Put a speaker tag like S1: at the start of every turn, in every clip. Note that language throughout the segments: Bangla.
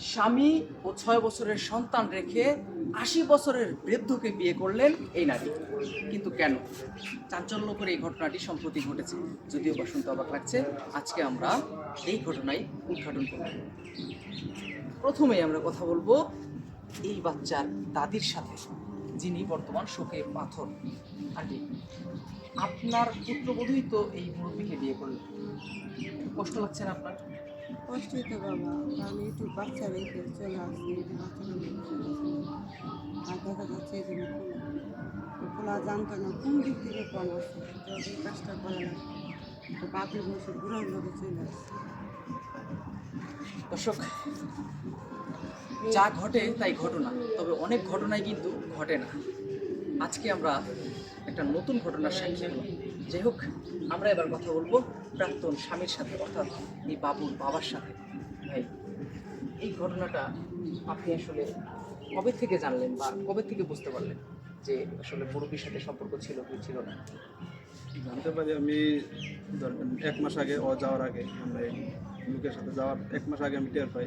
S1: স্বামী ও ছয় বছরের সন্তান রেখে আশি বছরের বৃদ্ধকে বিয়ে করলেন এই নারী। কিন্তু কেন? চাঞ্চল্য করে এই ঘটনাটি সম্প্রতি ঘটেছে। যদিও বা শুনতে অবাক লাগছে, আজকে আমরা এই ঘটনায় উদ্ঘাটন করব। প্রথমেই আমরা কথা বলব এই বাচ্চার দাদির সাথে, যিনি বর্তমান শোকে পাথর। আন্টি, আপনার পুত্রবধূই তো এই মুরব্বীকে বিয়ে করলেন। কষ্ট লাগছে না আপনার?
S2: কষ্টই তো বাবা। আমি একটু বাচ্চা রেখে চলে আসছি, এই বাচ্চাটা চলে। আর দেখা যাচ্ছে এই জন্য খোলা খোলা জানতো না কোন দিক থেকে কম আসছে এই কাজটা করা লাগে তো বাপের বসে বুড়ার লোকে চলে আসছে।
S1: দর্শক, যা ঘটে তাই ঘটনা তবে অনেক ঘটনাই কিন্তু ঘটে না। আজকে আমরা একটা নতুন ঘটনার সাক্ষী হলাম। যাই হোক, আমরা এবার কথা বলব প্রাক্তন স্বামীর সাথে, অর্থাৎ এই বাবুর বাবার সাথে। ভাই, এই ঘটনাটা আপনি আসলে কবে থেকে জানলেন বা কবে থেকে বুঝতে পারলেন যে আসলে মুরব্বীর সাথে সম্পর্ক ছিল কি ছিল না?
S3: জানতে পারি আমি এক মাস আগে ও যাওয়ার আগে আমরা এই লোকের সাথে যাওয়ার এক মাস আগে আমি টের পাই।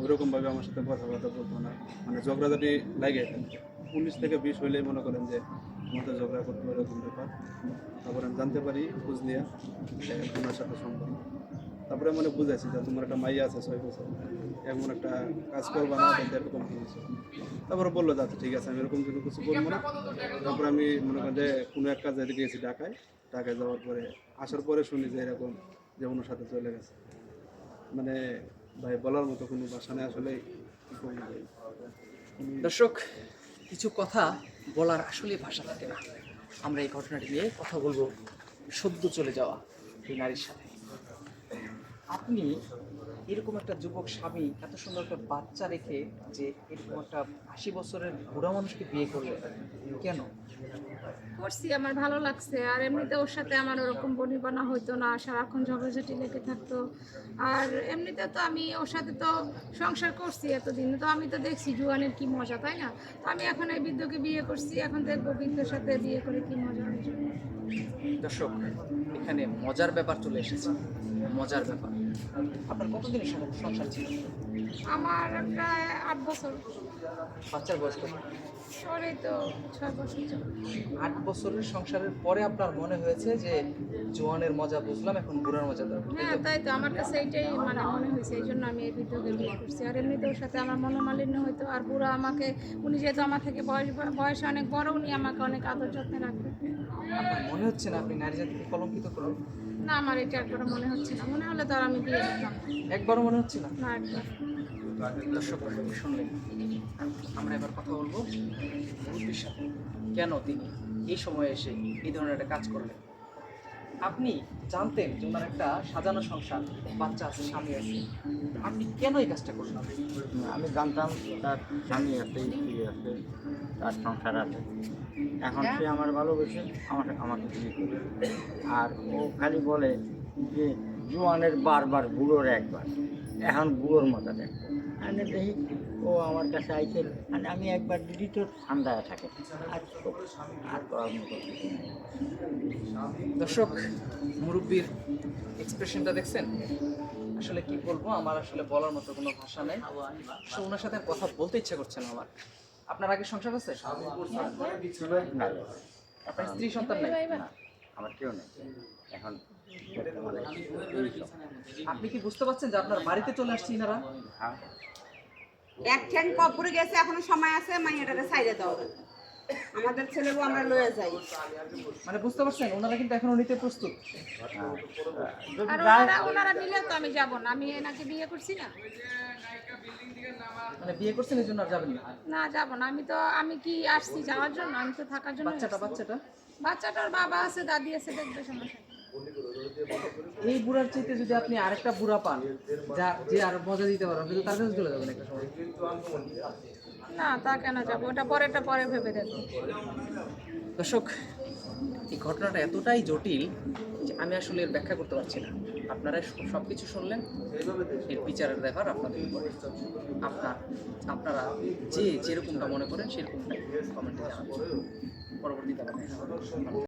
S3: ওইরকমভাবে আমার সাথে কথাবার্তা বলতো না। মানে ঝগড়াঝাটি লাগে উনিশ থেকে বিশ হইলেই মনে করেন যে আমাদের ঝগড়া করতে ওইরকম ব্যাপার। তারপরে আমি জানতে পারি, খোঁজ নিয়ে ওনার সাথে সম্পর্ক। তারপরে মানে বুঝাইছি যে তোমার একটা মাইয়া আছে, ছয় বছর। এমন একটা কাজ করবা না এরকম তারপরে বলল যে আচ্ছা ঠিক আছে, আমি এরকম কোনো কিছু করব না। তারপরে আমি মনে করেন যে, কোনো এক কাজে গিয়েছি ঢাকায়। ঢাকায় যাওয়ার পরে, আসার পরে শুনি যে এরকম যে ওনার সাথে চলে গেছে। মানে ভাই, বলার মতো কোনো ভাষা নেই আসলে
S1: দর্শক, কিছু কথা বলার আসলে ভাষা থাকে না। আমরা এই ঘটনাটি নিয়ে কথা বলব সদ্য চলে যাওয়া এই নারীর সাথে। আপনি এরকম একটা যুবক স্বামী এত সুন্দর একটা বাচ্চা রেখে যে এরকম একটা আশি বছরের বুড়া মানুষকে বিয়ে করলেন, কেন?
S4: করছি আমার ভালো লাগছে। আর এমনিতে ওর সাথে আমার ওরকম বনিবনা হইতো না সারাক্ষণ ঝগড়াঝাটি লেগে থাকতো। আর এমনিতে তো আমি ওর সাথে তো সংসার করছি এতদিন তো আমি তো দেখছি জুয়ানের কি মজা তাই না? তো আমি এখন এই বৃদ্ধকে বিয়ে করছি এখন দেখব বৃদ্ধর সাথে বিয়ে করে কি মজা
S1: দর্শক এখানে মজার ব্যাপার চলে এসেছে। মজার ব্যাপার। আপনার কতদিনের সংসার ছিল?
S4: আমার প্রায় আট বছর।
S1: বাচ্চার বয়স কত?
S4: তো ছয় বছর
S1: আট বছরের সংসারের পরে আপনার মনে হয়েছে যে জোয়ানের মজা বুঝলাম এখন বুড়ার মজা দরকার
S4: হ্যাঁ তাই তো আমার কাছে এইটাই মানে মনে হয়েছে এই জন্য আমি এই বৃদ্ধকে বিয়ে করছি। আর এমনিতে ওর সাথে আমার মনোমালিন্য হতো আর বুড়া আমাকে উনি যেহেতু আমার থেকে বয়স বয়সে অনেক বড় উনি আমাকে অনেক আদর যত্নে রাখবে।
S1: আপনার মনে হচ্ছে না আপনি নারী জাতিকে কলঙ্কিত করলেন
S4: না আমার এটা একবার মনে হচ্ছে না। মনে হলে তো আর আমি বিয়ে করতাম
S1: একবারও মনে হচ্ছে না?
S4: না একবার।
S1: দর্শক শুনলেন। আমরা এবার কথা বলব মুরব্বীর সাথে। কেন তিনি এই সময়ে এসে এই ধরনের একটা কাজ করলেন? আপনি জানতেন যে ওনার একটা সাজানো সংসার বাচ্চা আছে স্বামী আছে। আপনি কেন এই কাজটা করলেন?
S5: আমি জানতাম তার স্বামী আছে স্ত্রী আছে তার সংসার আছে। এখন সে আমার ভালোবেসে আমার আমাকে বিয়ে করে। আর ও খালি বলে যে জোয়ানের বারবার বুড়োর একবার। এখন বুড়োর দেখো। আমি দেখি ও আমার কাছে আইছে মানে আমি একবার দিদি তো ঠান্ডায় থাকে। আর আর করার মতো
S1: দর্শক মুরব্বীর এক্সপ্রেশনটা দেখছেন? আসলে কি বলব আমার আসলে বলার মতো কোনো ভাষা নেই। ওনার সাথে কথা বলতে ইচ্ছে করছে না আমার। আপনার আগে সংসার আছে? আপনার স্ত্রী সন্তান নাই?
S5: আমার কেউ নেই। এখন।
S1: আপনি কি বুঝতে পারছেন যে আপনার বাড়িতে চলে আসছে ইনারা?
S5: হ্যাঁ।
S2: এক ঠ্যাং কপুরে গেছে এখনও সময় আছে মাইয়াটাকে সাইডে দাও। আমাদের ছেলেও আমরা লয়ে যাই।
S1: মানে বুঝতে পারছেন ওনারা কিন্তু এখনও নিতে প্রস্তুত।
S4: আর ওনারা ওনারা নিলে তো আমি যাব না আমি এনাকে বিয়ে করছি না।
S1: মানে বিয়ে করছেন এই জন্য আর যাবেন না?
S4: না যাব না আমি তো আমি কি আসছি যাওয়ার জন্য? আমি তো থাকার জন্য
S1: বাচ্চাটা বাচ্চাটা?
S4: বাচ্চাটার বাবা আছে দাদি আছে দেখবে সমস্যা।
S1: এই বুড়ার চাইতে যদি আপনি আরেকটা বুড়া পান যা যে আর মজা দিতে পারেন কিন্তু তার কাছে চলে যাবেন একটা সময়।
S4: না তা কেন যাব? ওটা পরেরটা পরে ভেবে দেখব
S1: দর্শক এই ঘটনাটা এতটাই জটিল যে আমি আসলে এর ব্যাখ্যা করতে পারছি না। আপনারা সব কিছু শুনলেন এর বিচারের ব্যাপার আপনাদের উপরে। আপনার আপনারা যে যেরকমটা মনে করেন সেরকমটাই কমেন্টে জানাবেন। পরবর্তীতে দেখা।